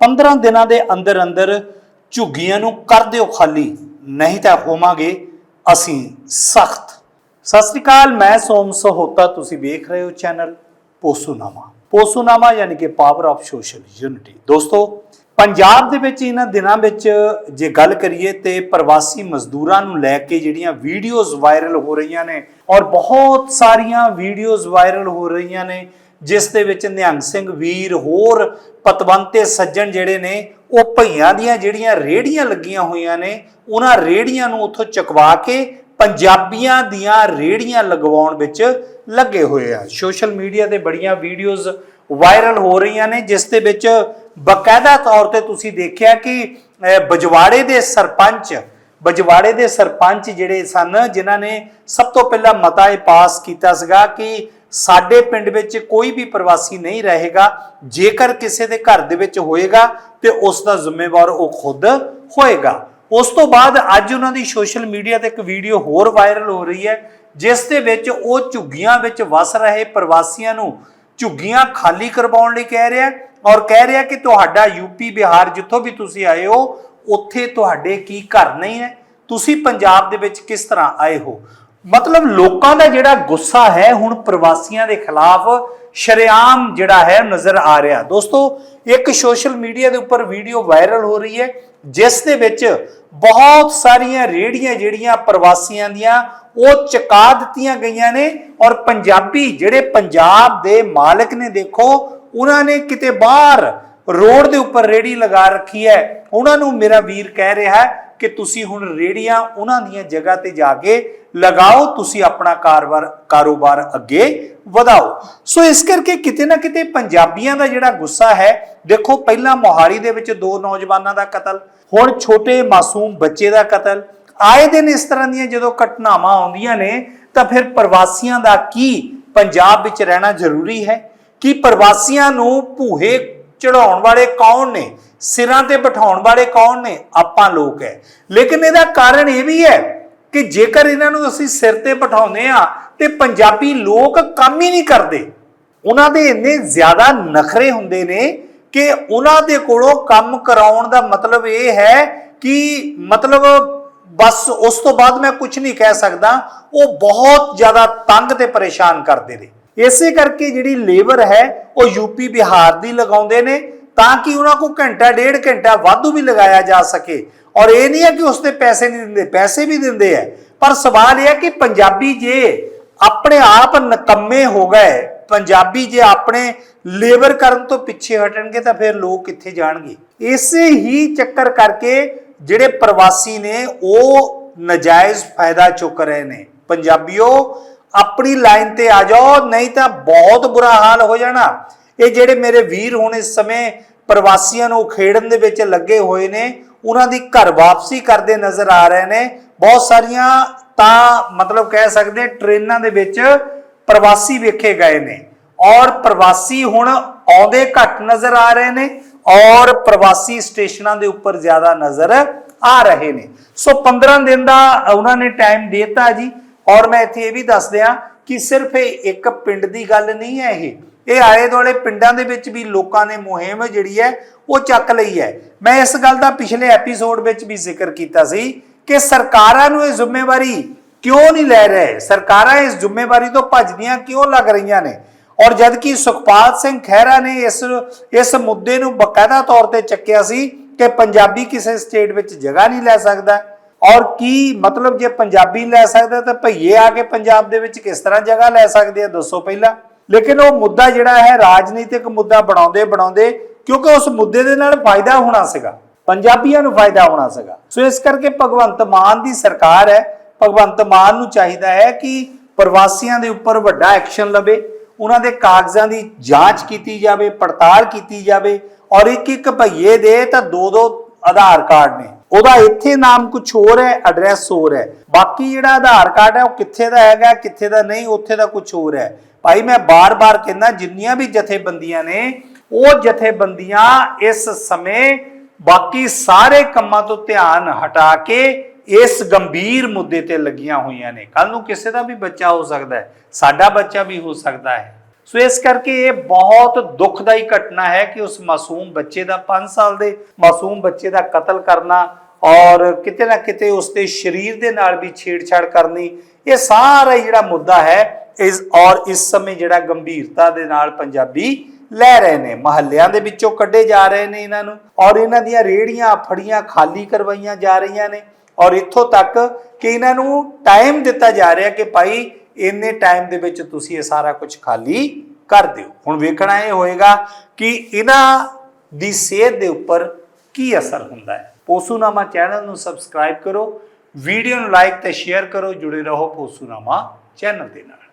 15 ਦਿਨਾਂ ਦੇ ਅੰਦਰ ਅੰਦਰ ਝੁੱਗੀਆਂ ਨੂੰ ਕਰ ਦਿਓ ਖਾਲੀ, ਨਹੀਂ ਤਾਂ ਹੋਵਾਂਗੇ ਅਸੀਂ ਸਖਤ। ਸਤਿ ਸ੍ਰੀ ਅਕਾਲ, ਮੈਂ ਸੋਮ ਸਹੋਤਾ, ਤੁਸੀਂ ਵੇਖ ਰਹੇ ਹੋ ਚੈਨਲ ਪੋਸੂਨਾਮਾ। ਪੋਸੂਨਾਮਾ ਯਾਨੀ ਕਿ ਪਾਵਰ ਆਫ ਸੋਸ਼ਲ ਯੂਨਿਟੀ ਦੋਸਤੋ, ਪੰਜਾਬ ਦੇ ਵਿੱਚ ਇਹਨਾਂ ਦਿਨਾਂ ਵਿੱਚ ਜੇ ਗੱਲ ਕਰੀਏ ਤੇ ਪ੍ਰਵਾਸੀ ਮਜ਼ਦੂਰਾਂ ਨੂੰ ਲੈ ਕੇ ਜਿਹੜੀਆਂ ਵੀਡੀਓਜ਼ ਵਾਇਰਲ ਹੋ ਰਹੀਆਂ ਨੇ ਔਰ ਬਹੁਤ ਸਾਰੀਆਂ ਵੀਡੀਓਜ਼ ਵਾਇਰਲ ਹੋ ਰਹੀਆਂ ਨੇ ਜਿਸ ਦੇ ਵਿੱਚ ਨਿਹੰਗ ਸਿੰਘ ਵੀਰ ਹੋਰ ਪਤਵੰਤੇ ਸੱਜਣ ਜਿਹੜੇ ਨੇ, ਉਹ ਭਈਆਂ ਦੀਆਂ ਜਿਹੜੀਆਂ ਰੇੜੀਆਂ ਲੱਗੀਆਂ ਹੋਈਆਂ ਨੇ, ਉਹਨਾਂ ਰੇੜੀਆਂ ਨੂੰ ਉੱਥੋਂ ਚਕਵਾ ਕੇ ਪੰਜਾਬੀਆਂ ਦੀਆਂ ਰੇੜੀਆਂ ਲਗਵਾਉਣ ਵਿੱਚ ਲੱਗੇ ਹੋਏ ਆ। ਸੋਸ਼ਲ ਮੀਡੀਆ ਤੇ ਬੜੀਆਂ ਵੀਡੀਓਜ਼ ਵਾਇਰਲ ਹੋ ਰਹੀਆਂ ਨੇ, ਜਿਸ ਦੇ ਵਿੱਚ ਬਕਾਇਦਾ ਤੌਰ ਤੇ ਤੁਸੀਂ ਦੇਖਿਆ ਕਿ ਬਜਵਾੜੇ ਦੇ ਸਰਪੰਚ, ਬਜਵਾੜੇ ਦੇ ਸਰਪੰਚ ਜਿਹੜੇ ਸਨ, ਜਿਨ੍ਹਾਂ ਨੇ ਸਭ ਤੋਂ ਪਹਿਲਾਂ ਮਤਾ ਇਹ ਪਾਸ ਕੀਤਾ ਸੀਗਾ ਕਿ ਸਾਡੇ ਪਿੰਡ ਵਿੱਚ ਕੋਈ ਵੀ ਪ੍ਰਵਾਸੀ ਨਹੀਂ ਰਹੇਗਾ, ਜੇਕਰ ਕਿਸੇ ਦੇ ਘਰ ਦੇ ਵਿੱਚ ਹੋਏਗਾ, ਤੇ ਉਸ ਦਾ ਜ਼ਿੰਮੇਵਾਰ ਉਹ ਖੁਦ ਹੋਏਗਾ। ਉਸ ਤੋਂ ਬਾਅਦ ਅੱਜ ਉਹਨਾਂ ਦੀ ਸੋਸ਼ਲ ਮੀਡੀਆ ਤੇ ਇੱਕ ਵੀਡੀਓ ਹੋਰ ਵਾਇਰਲ ਹੋ ਰਹੀ ਹੈ, ਜਿਸ ਦੇ ਵਿੱਚ ਉਹ ਝੁੱਗੀਆਂ ਵਿੱਚ ਵਸ ਰਹੇ ਪ੍ਰਵਾਸੀਆਂ ਨੂੰ ਝੁੱਗੀਆਂ ਖਾਲੀ ਕਰਵਾਉਣ ਲਈ ਕਹਿ ਰਿਹਾ ਔਰ ਕਹਿ ਰਿਹਾ ਕਿ ਤੁਹਾਡਾ ਯੂਪੀ ਬਿਹਾਰ ਜਿੱਥੋਂ ਵੀ ਤੁਸੀਂ ਆਏ ਹੋ, ਉੱਥੇ ਤੁਹਾਡੇ ਕੀ ਘਰ ਨਹੀਂ ਹੈ? ਤੁਸੀਂ ਪੰਜਾਬ ਦੇ ਵਿੱਚ ਕਿਸ ਤਰ੍ਹਾਂ ਆਏ ਹੋ? ਮਤਲਬ ਲੋਕਾਂ ਦਾ ਜਿਹੜਾ ਗੁੱਸਾ ਹੈ ਹੁਣ ਪ੍ਰਵਾਸੀਆਂ ਦੇ ਖਿਲਾਫ ਸ਼ਰੇਆਮ ਜਿਹੜਾ ਹੈ ਨਜ਼ਰ ਆ ਰਿਹਾ। ਦੋਸਤੋ, ਇੱਕ ਸੋਸ਼ਲ ਮੀਡੀਆ ਦੇ ਉੱਪਰ ਵੀਡੀਓ ਵਾਇਰਲ ਹੋ ਰਹੀ ਹੈ, ਜਿਸ ਦੇ ਵਿੱਚ ਬਹੁਤ ਸਾਰੀਆਂ ਰੇੜੀਆਂ ਜਿਹੜੀਆਂ ਪ੍ਰਵਾਸੀਆਂ ਦੀਆਂ, ਉਹ ਚਕਾ ਦਿੱਤੀਆਂ ਗਈਆਂ ਨੇ ਔਰ ਪੰਜਾਬੀ ਜਿਹੜੇ ਪੰਜਾਬ ਦੇ ਮਾਲਕ ਨੇ ਦੇਖੋ, ਉਹਨਾਂ ਨੇ ਕਿਤੇ ਬਾਹਰ ਰੋਡ ਦੇ ਉੱਪਰ ਰੇੜੀ ਲਗਾ ਰੱਖੀ ਹੈ। ਉਹਨਾਂ ਨੂੰ ਮੇਰਾ ਵੀਰ ਕਹਿ ਰਿਹਾ ਹੈ ਕਿ ਤੁਸੀਂ ਹੁਣ ਰੇੜੀਆਂ ਉਹਨਾਂ ਦੀਆਂ ਜਗ੍ਹਾ ਤੇ ਜਾ ਕੇ ਲਗਾਓ, ਤੁਸੀਂ ਆਪਣਾ ਕਾਰੋਬਾਰ ਕਾਰੋਬਾਰ ਅੱਗੇ ਵਧਾਓ। ਸੋ ਇਸ ਕਰਕੇ ਕਿਤੇ ਨਾ ਕਿਤੇ ਪੰਜਾਬੀਆਂ ਦਾ ਜਿਹੜਾ ਗੁੱਸਾ ਹੈ, ਦੇਖੋ ਪਹਿਲਾਂ ਮੋਹਾਲੀ ਦੇ ਵਿੱਚ ਦੋ ਨੌਜਵਾਨਾਂ ਦਾ ਕਤਲ, ਹੁਣ ਛੋਟੇ ਮਾਸੂਮ ਬੱਚੇ ਦਾ ਕਤਲ। ਆਏ ਦਿਨ ਇਸ ਤਰ੍ਹਾਂ ਦੀਆਂ ਜਦੋਂ ਘਟਨਾਵਾਂ ਆਉਂਦੀਆਂ ਨੇ, ਤਾਂ ਫਿਰ ਪ੍ਰਵਾਸੀਆਂ ਦਾ ਕੀ ਪੰਜਾਬ ਵਿੱਚ ਰਹਿਣਾ ਜ਼ਰੂਰੀ ਹੈ? ਕਿ ਪ੍ਰਵਾਸੀਆਂ ਨੂੰ ਭੂਹੇ ਚੜਾਉਣ ਵਾਲੇ ਕੌਣ ਨੇ? ਸਿਰਾਂ ਤੇ ਬਿਠਾਉਣ ਵਾਲੇ ਕੌਣ ਨੇ? ਆਪਾਂ ਲੋਕ ਹੈ ਲੇਕਿਨ ਇਹਦਾ ਕਾਰਨ ਇਹ ਵੀ ਹੈ ਕਿ ਜੇਕਰ ਇਹਨਾਂ ਨੂੰ ਅਸੀਂ ਸਿਰ ਤੇ ਬਿਠਾਉਂਦੇ ਆ ਤੇ ਪੰਜਾਬੀ ਲੋਕ ਕੰਮ ਹੀ ਨਹੀਂ ਕਰਦੇ। ਉਹਨਾਂ ਦੇ ਇੰਨੇ ਜ਼ਿਆਦਾ ਨਖਰੇ ਹੁੰਦੇ ਨੇ ਕਿ ਉਹਨਾਂ ਦੇ ਕੋਲੋਂ ਕੰਮ ਕਰਾਉਣ ਦਾ ਮਤਲਬ ਇਹ ਹੈ ਕਿ ਮਤਲਬ ਬਸ ਉਸ ਤੋਂ ਬਾਅਦ ਮੈਂ ਕੁਝ ਨਹੀਂ ਕਹਿ ਸਕਦਾ, ਉਹ ਬਹੁਤ ਜ਼ਿਆਦਾ ਤੰਗ ਤੇ ਪਰੇਸ਼ਾਨ ਕਰਦੇ ਨੇ। ਇਸੇ ਕਰਕੇ ਜਿਹੜੀ ਲੇਬਰ ਹੈ, ਉਹ ਯੂਪੀ ਬਿਹਾਰ ਦੀ ਲਗਾਉਂਦੇ ਨੇ ਤਾਂ ਕਿ ਉਹਨਾਂ ਕੋ ਘੰਟਾ, ਡੇਢ ਘੰਟਾ ਵਾਧੂ ਵੀ ਲਗਾਇਆ ਜਾ ਸਕੇ। ਔਰ ਇਹ ਨਹੀਂ ਹੈ ਕਿ ਉਸਦੇ ਪੈਸੇ ਨਹੀਂ ਦਿੰਦੇ, ਪੈਸੇ ਵੀ ਦਿੰਦੇ ਆ ਪਰ ਸਵਾਲ ਇਹ ਹੈ ਕਿ ਪੰਜਾਬੀ ਜੇ ਆਪਣੇ ਆਪ ਨਕੰਮੇ ਹੋ ਗਏ, ਪੰਜਾਬੀ ਜੇ ਆਪਣੇ ਲੇਬਰ ਕਰਨ ਤੋਂ ਪਿੱਛੇ ਹਟਣਗੇ ਤਾਂ ਫਿਰ ਲੋਕ ਕਿੱਥੇ ਜਾਣਗੇ? ਇਸੇ ਹੀ ਚੱਕਰ ਕਰਕੇ ਜਿਹੜੇ ਪ੍ਰਵਾਸੀ ਨੇ, ਉਹ ਨਜਾਇਜ਼ ਫਾਇਦਾ ਚੁੱਕ ਰਹੇ ਨੇ। ਪੰਜਾਬੀਓ, ਆਪਣੀ ਲਾਈਨ ਤੇ ਆ ਜਾਓ, ਨਹੀਂ ਤਾਂ ਬਹੁਤ ਬੁਰਾ ਹਾਲ ਹੋ ਜਾਣਾ। ਇਹ ਜਿਹੜੇ ਮੇਰੇ ਵੀਰ ਹੁਣ ਇਸ ਸਮੇਂ ਪ੍ਰਵਾਸੀਆਂ ਨੂੰ ਖੇੜਨ ਦੇ ਵਿੱਚ ਲੱਗੇ ਹੋਏ ਨੇ ਉਹਨਾਂ ਦੀ ਘਰ ਵਾਪਸੀ ਕਰਦੇ ਨਜ਼ਰ ਆ ਰਹੇ ਨੇ। ਬਹੁਤ ਸਾਰੀਆਂ ਤਾਂ ਮਤਲਬ ਕਹਿ ਸਕਦੇ ਹਾਂ, ਟ੍ਰੇਨਾਂ ਦੇ ਵਿੱਚ ਪ੍ਰਵਾਸੀ ਵੇਖੇ ਗਏ ਨੇ। ਔਰ ਪ੍ਰਵਾਸੀ ਹੁਣ ਆਉਂਦੇ ਘੱਟ ਨਜ਼ਰ ਆ ਰਹੇ ਨੇ ਔਰ ਪ੍ਰਵਾਸੀ ਸਟੇਸ਼ਨਾਂ ਦੇ ਉੱਪਰ ਜ਼ਿਆਦਾ ਨਜ਼ਰ ਆ ਰਹੇ ਨੇ। ਸੋ 15 ਦਿਨ ਦਾ ਉਹਨਾਂ ਨੇ ਟਾਈਮ ਦਿੱਤਾ ਜੀ। ਔਰ ਮੈਂ ਇੱਥੇ ਇਹ ਵੀ ਦੱਸ ਦਿਆਂ ਕਿ ਸਿਰਫ ਇੱਕ ਪਿੰਡ ਦੀ ਗੱਲ ਨਹੀਂ ਹੈ ਇਹ। ਇਹ ਆਲੇ ਦੁਆਲੇ ਪਿੰਡਾਂ ਦੇ ਵਿੱਚ ਵੀ ਲੋਕਾਂ ਨੇ ਮੁਹਿੰਮ ਜਿਹੜੀ ਹੈ, ਉਹ ਚੱਕ ਲਈ ਹੈ। ਮੈਂ ਇਸ ਗੱਲ ਦਾ ਪਿਛਲੇ ਐਪੀਸੋਡ ਵਿੱਚ ਵੀ ਜ਼ਿਕਰ ਕੀਤਾ ਸੀ ਕਿ ਸਰਕਾਰਾਂ ਨੂੰ ਇਹ ਜ਼ਿੰਮੇਵਾਰੀ ਕਿਉਂ ਨਹੀਂ ਲੈ ਰਹੇ? ਸਰਕਾਰਾਂ ਇਸ ਜ਼ਿੰਮੇਵਾਰੀ ਤੋਂ ਭੱਜਦੀਆਂ ਕਿਉਂ ਲੱਗ ਰਹੀਆਂ ਨੇ? ਔਰ ਜਦ ਕਿ ਸੁਖਪਾਲ ਸਿੰਘ ਖਹਿਰਾ ਨੇ ਇਸ ਇਸ ਮੁੱਦੇ ਨੂੰ ਬਕਾਇਦਾ ਤੌਰ ਤੇ ਚੱਕਿਆ ਸੀ ਕਿ ਪੰਜਾਬੀ ਕਿਸੇ ਸਟੇਟ ਵਿੱਚ ਜਗ੍ਹਾ ਨਹੀਂ ਲੈ ਸਕਦਾ। ਔਰ ਕੀ ਮਤਲਬ ਜੇ ਪੰਜਾਬੀ ਲੈ ਸਕਦਾ ਤਾਂ ਭਈਏ ਆ ਕੇ ਪੰਜਾਬ ਦੇ ਵਿੱਚ ਕਿਸ ਤਰ੍ਹਾਂ ਜਗ੍ਹਾ ਲੈ ਸਕਦੇ ਆ? ਦੱਸੋ ਪਹਿਲਾਂ। ਲੇਕਿਨ ਉਹ ਮੁੱਦਾ ਜਿਹੜਾ ਹੈ, ਰਾਜਨੀਤਿਕ ਮੁੱਦਾ ਬਣਾਉਂਦੇ ਬਣਾਉਂਦੇ, ਕਿਉਂਕਿ ਉਸ ਮੁੱਦੇ ਦੇ ਨਾਲ ਫਾਇਦਾ ਹੋਣਾ ਸੀਗਾ। ਪੰਜਾਬੀਆਂ ਨੂੰ ਫਾਇਦਾ ਹੋਣਾ ਸੀਗਾ। ਸੋ ਇਸ ਕਰਕੇ ਭਗਵੰਤ ਮਾਨ ਦੀ ਸਰਕਾਰ ਹੈ। ਭਗਵੰਤ ਮਾਨ ਨੂੰ ਚਾਹੀਦਾ ਹੈ ਕਿ ਪ੍ਰਵਾਸੀਆਂ ਦੇ ਉੱਪਰ ਵੱਡਾ ਐਕਸ਼ਨ ਲਵੇ, ਉਹਨਾਂ ਦੇ ਕਾਗਜ਼ਾਂ ਦੀ ਜਾਂਚ ਕੀਤੀ ਜਾਵੇ, ਪੜਤਾਲ ਕੀਤੀ ਜਾਵੇ, ਔਰ ਇੱਕ ਇੱਕ ਭਈਏ ਦੇ ਤਾਂ ਦੋ ਦੋ ਆਧਾਰ ਕਾਰਡ ਨੇ। ਉਹਦਾ ਇੱਥੇ ਨਾਮ ਕੁਝ ਹੋਰ ਹੈ, ਐਡਰੈਸ ਹੋਰ ਹੈ। ਬਾਕੀ ਜਿਹੜਾ ਆਧਾਰ ਕਾਰਡ ਹੈ, ਉਹ ਕਿੱਥੇ ਦਾ ਹੈਗਾ, ਕਿੱਥੇ ਦਾ ਨਹੀਂ, ਉੱਥੇ ਦਾ ਕੁਝ ਹੋਰ ਹੈ। ਭਾਈ ਮੈਂ ਬਾਰ-ਬਾਰ ਕਹਿੰਦਾ, ਜਿੰਨੀਆਂ ਵੀ ਜਥੇਬੰਦੀਆਂ ਨੇ, ਉਹ ਜਥੇਬੰਦੀਆਂ ਇਸ ਸਮੇਂ ਬਾਕੀ ਸਾਰੇ ਕੰਮਾਂ ਤੋਂ ਧਿਆਨ ਹਟਾ ਕੇ ਇਸ ਗੰਭੀਰ ਮੁੱਦੇ ਤੇ ਲੱਗੀਆਂ ਹੋਈਆਂ ਨੇ। ਕੱਲ ਨੂੰ ਕਿਸੇ ਦਾ ਵੀ ਬੱਚਾ ਹੋ ਸਕਦਾ ਹੈ, ਸਾਡਾ ਬੱਚਾ ਵੀ ਹੋ ਸਕਦਾ ਹੈ। ਸੋ ਇਸ ਕਰਕੇ ਇਹ ਬਹੁਤ ਦੁਖਦਾਈ ਘਟਨਾ ਹੈ ਕਿ ਉਸ ਮਾਸੂਮ ਬੱਚੇ ਦਾ 5 ਸਾਲ ਦੇ ਮਾਸੂਮ ਬੱਚੇ ਦਾ ਕਤਲ ਕਰਨਾ ਔਰ ਕਿਤੇ ਨਾ ਕਿਤੇ ਉਸ ਦੇ ਸਰੀਰ ਦੇ ਨਾਲ ਵੀ ਛੇੜਛਾੜ ਕਰਨੀ, ਇਹ ਸਾਰਾ ਜਿਹੜਾ ਮੁੱਦਾ ਹੈ ਇਸ ਔਰ ਇਸ ਸਮੇਂ ਜਿਹੜਾ ਗੰਭੀਰਤਾ ਦੇ ਨਾਲ ਪੰਜਾਬੀ ਲੈ ਰਹੇ ਨੇ, ਮਹੱਲਿਆਂ ਦੇ ਵਿੱਚੋਂ ਕੱਢੇ ਜਾ ਰਹੇ ਨੇ ਇਹਨਾਂ ਨੂੰ ਔਰ ਇਹਨਾਂ ਦੀਆਂ ਰੇੜੀਆਂ, ਫੜੀਆਂ, ਖਾਲੀ ਕਰਵਾਈਆਂ ਜਾ ਰਹੀਆਂ ਨੇ ਔਰ ਇੱਥੋਂ ਤੱਕ ਕਿ ਇਹਨਾਂ ਨੂੰ ਟਾਈਮ ਦਿੱਤਾ ਜਾ ਰਿਹਾ ਕਿ ਭਾਈ ਇੰਨੇ ਟਾਈਮ ਦੇ ਵਿੱਚ ਤੁਸੀਂ ਇਹ ਸਾਰਾ ਕੁਝ ਖਾਲੀ ਕਰ ਦਿਓ। ਹੁਣ ਵੇਖਣਾ ਇਹ ਹੋਏਗਾ ਕਿ ਇਹਨਾਂ ਦੀ ਸਿਹਤ ਦੇ ਉੱਪਰ ਕੀ ਅਸਰ ਹੁੰਦਾ ਹੈ। ਪੋਸੂਨਾਮਾ ਚੈਨਲ ਨੂੰ ਸਬਸਕ੍ਰਾਈਬ ਕਰੋ ਵੀਡੀਓ ਨੂੰ ਲਾਈਕ ਤੇ ਸ਼ੇਅਰ ਕਰੋ, ਜੁੜੇ ਰਹੋ ਪੋਸੂਨਾਮਾ ਚੈਨਲ ਦੇ ਨਾਲ।